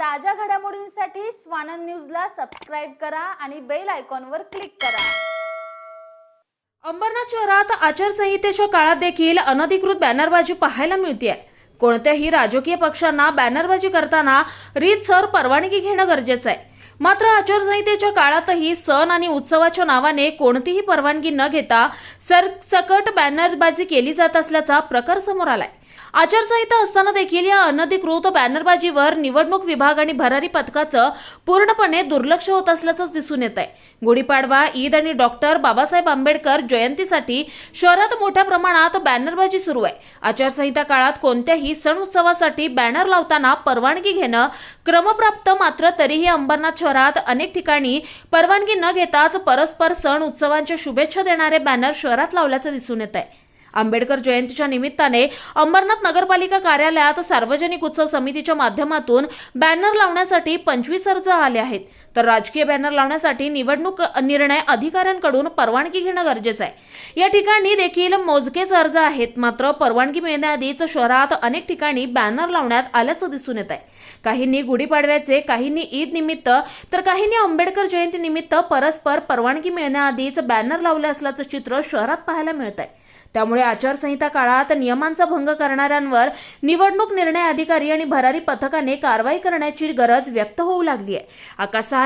ताज्या घडामोडींसाठी स्वानंद न्यूजला सबस्क्राईब करा आणि बेल आयकॉनवर क्लिक करा. अंबरनाथ शहरात आचारसंहितेच्या काळात देखील अनधिकृत बॅनरबाजी पाहायला मिळते कोणत्याही राजकीय पक्षांना बॅनरबाजी करताना रीतसर परवानगी घेणं गरजेचं आहे. मात्र आचारसंहितेच्या काळातही सण आणि उत्सवाच्या नावाने कोणतीही परवानगी न घेता सरसकट बॅनरबाजी केली जात असल्याचा प्रकार समोर आलाय. आचारसंहिता असताना देखील या अनधिकृत बॅनरबाजीवर निवडणूक विभाग आणि भरारी पथकाचं पूर्णपणे दुर्लक्ष होत असल्याचंच दिसून येत आहे गुढीपाडवा ईद आणि डॉक्टर बाबासाहेब आंबेडकर जयंतीसाठी शहरात मोठ्या प्रमाणात बॅनरबाजी सुरू आहे. आचारसंहिता काळात कोणत्याही सण उत्सवासाठी बॅनर लावताना परवानगी घेणं क्रमप्राप्त मात्र तरीही अंबरनाथ शहरात अनेक ठिकाणी परवानगी न घेताच परस्पर सण उत्सवांच्या शुभेच्छा देणारे बॅनर शहरात लावल्याचं दिसून येत आहे आंबेडकर जयंतीच्या निमित्ताने अंबरनाथ नगरपालिका कार्यालयात सार्वजनिक उत्सव समितीच्या माध्यमातून बॅनर लावण्यासाठी पंचवीस अर्ज आले आहेत. तर राजकीय बॅनर लावण्यासाठी निवडणूक निर्णय अधिकाऱ्यांकडून परवानगी घेणं गरजेचं आहे. या ठिकाणी देखील मोजकेच अर्ज आहेत. मात्र परवानगी मिळण्याआधीच शहरात अनेक ठिकाणी बॅनर लावण्यात आल्याचं दिसून येत आहे काहींनी गुढीपाडव्याचे काहींनी ईद निमित्त तर काहींनी आंबेडकर जयंती निमित्त परस्पर परवानगी मिळण्याआधीच बॅनर लावले असल्याचं चित्र शहरात पाहायला मिळत आहे त्यामुळे आचारसंहिता काळात नियमांचा भंग करणाऱ्यांवर निवडणूक निर्णय अधिकारी आणि भरारी पथकाने कारवाई करण्याची गरज व्यक्त होऊ लागली आहे आकाशा